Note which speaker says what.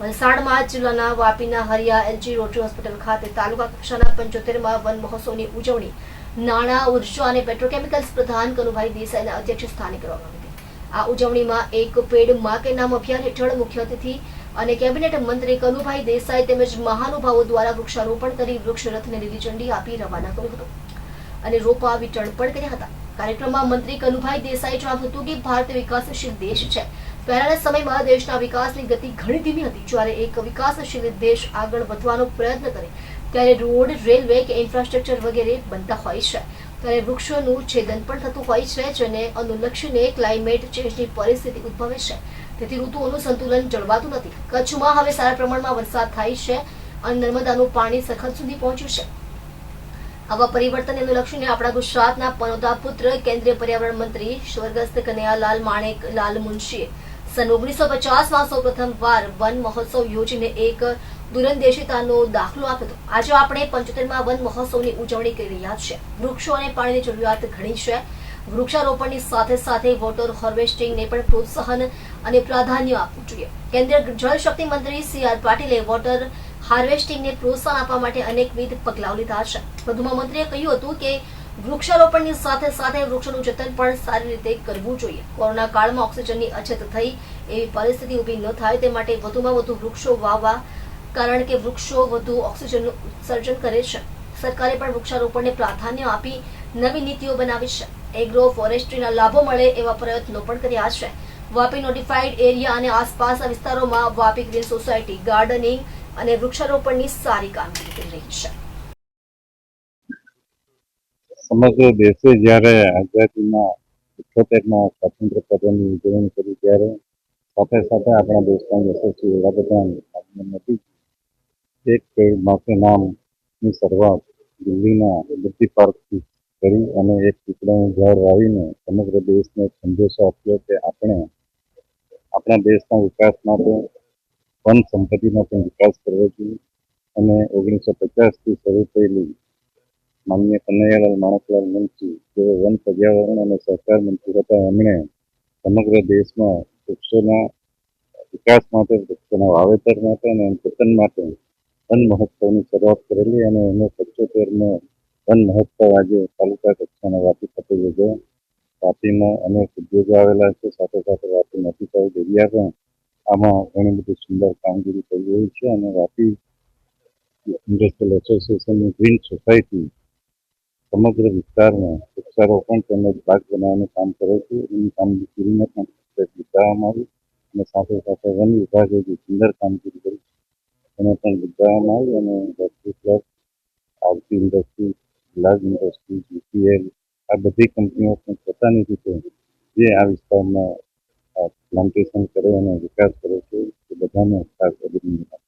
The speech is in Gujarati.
Speaker 1: વલસાડમાં જિલ્લાના વાપીના હરિયા એલજી રોટરી હોસ્પિટલ ખાતે તાલુકા કક્ષાના પંચોતેરમાં વન મહોત્સવની ઉજવણી. નાણાં, ઊર્જા અને પેટ્રોકેમિકલ્સ પ્રધાન કનુભાઈ દેસાઈના અધ્યક્ષ સ્થાને કરવામાં આવી આ ઉજવણીમાં એક પેડમાં કે નામ અભિયાન હેઠળ મુખ્ય અતિથિ અને કેબિનેટ મંત્રી કનુભાઈ દેસાઈ તેમજ મહાનુભાવો દ્વારા વૃક્ષારોપણ કરી વૃક્ષ રથને લીલી ઝંડી આપી રવાના કર્યો હતો. અને રોપા વિતરણ પણ કર્યા હતા. કાર્યક્રમમાં મંત્રી કનુભાઈ દેસાઈ જણાવ્યું હતું કે ભારત વિકાસશીલ દેશ છે. પહેલાના સમયમાં દેશના વિકાસની ગતિ ઘણી ધીમી હતી. જ્યારે એક વિકાસશીલ દેશ આગળ વધવાનો પ્રયત્ન કરે, ત્યારે રોડ, રેલવે કે ઇન્ફ્રાસ્ટ્રક્ચર વગેરે બનતા હોય છે. ત્યારે વૃક્ષોનું છેદન પણ થતું હોય છે, જેને અનુલક્ષીને ક્લાઇમેટ ચેન્જની પરિસ્થિતિ ઉદ્ભવે છે. તેથી ઋતુઓનું સંતુલન જળવાતું નથી. કચ્છમાં હવે સારા પ્રમાણમાં વરસાદ થાય છે અને નર્મદાનું પાણી સખત સુધી પહોંચ્યું છે. આવા પરિવર્તનને અનુલક્ષીને આપણા ગુજરાતના પનોતા પુત્ર કેન્દ્રીય પર્યાવરણ મંત્રી સ્વર્ગસ્થ કનૈયાલાલ માણેક લાલ મુનશીએ સન ઓગણીસો પચાસમાં સૌ પ્રથમવાર વન મહોત્સવ યોજીને એક દૂરંદેશિતાનો દાખલો આપ્યો હતો. આજે આપણે પંચોતેરમાં વન મહોત્સવની ઉજવણી કરી રહ્યા છે વૃક્ષો અને પાણીની જરૂરિયાત ઘણી છે. વૃક્ષારોપણની સાથે સાથે વોટર હાર્વેસ્ટિંગને પણ પ્રોત્સાહન અને પ્રાધાન્ય આપવું જોઈએ. કેન્દ્રીય જળશક્તિ મંત્રી સી આર પાટીલે વોટર હાર્વેસ્ટિંગને પ્રોત્સાહન આપવા માટે અનેકવિધ પગલાઓ લીધા છે. વધુમાં મંત્રીએ કહ્યું હતું કે વૃક્ષારોપણની સાથે સાથે વૃક્ષોનું જતન પણ સારી રીતે કરવું જોઈએ. કોરોના કાળમાં ઓક્સિજનની અછત થઈ એવી પરિસ્થિતિ ઊભી ન થાય તે માટે વધુમાં વધુ વૃક્ષો વાવવા કારણ કે વૃક્ષો વધુ ઓક્સિજનનું ઉત્સર્જન કરે છે. સરકારે પણ વૃક્ષારોપણને પ્રાધાન્ય આપી નવી નીતિઓ બનાવી છે. એગ્રો ફોરેસ્ટ્રીના લાભો મળે એવા પ્રયત્નો પણ કર્યા છે. વાપી નોટિફાઈડ એરિયા અને આસપાસના વિસ્તારોમાં વાપી ગ્રીન સોસાયટી, ગાર્ડનિંગ અને વૃક્ષારોપણની સારી કામગીરી કરી રહી છે.
Speaker 2: સમગ્ર દેશે જ્યારે આઝાદીના ઇઠોતેરના સ્વાતંત્ર્ય પર્વની ઉજવણી કરી, ત્યારે સાથે સાથે આપણા દેશના યશસ્વી વડાપ્રધાન નરેન્દ્ર એક પેડ નામની શરૂઆત દિલ્હીના લિબર્ટી પાર્કથી કરી અને એક પીપળાનું ઝાડ વાવીને સમગ્ર દેશને સંદેશો આપ્યો કે આપણે આપણા દેશના વિકાસ માટે, વન સંપત્તિનો પણ વિકાસ કરવો જોઈએ. અને ઓગણીસો પચાસથી શરૂ થયેલી માનનીય કનૈયાલાલ માણકલાલ મંત્રી જેઓ વન પર્યાવરણ અને સહકાર મંત્રી હતા, એમણે સમગ્ર દેશમાં વૃક્ષોના વિકાસ માટે, વૃક્ષોના વાવેતર માટે અને જતન માટે વન મહોત્સવની શરૂઆત કરેલી અને એનો પંચોતેરમો વન મહોત્સવ આજે તાલુકા કક્ષાના વાપી ખાતે યોજાયો. વાપીમાં અનેક ઉદ્યોગો આવેલા છે, સાથે સાથે વાપી નોટિફાઈડ દરિયા પણ આમાં ઘણી બધી સુંદર કામગીરી કરી રહી છે અને વાપી ઇન્ડસ્ટ્રીયલ એસોસિએશનની ગ્રીન સોસાયટી સમગ્ર વિસ્તારમાં વૃક્ષારોપણ તેમજ બાગ બનાવવાનું કામ કરે છે એની કામગીરીને પણ બિરદાવવામાં આવી અને સાથે સાથે વન વિભાગે જે સુંદર કામગીરી કરી એને પણ બિરદાવવામાં આવી અને Rotary club Aarti industry glass industry GPL આ બધી કંપનીઓ પણ પોતાની રીતે જે આ વિસ્તારમાં પ્લાન્ટેશન કરે અને વિકાસ કરે છે, એ બધાને ખાસ અભિનંદન.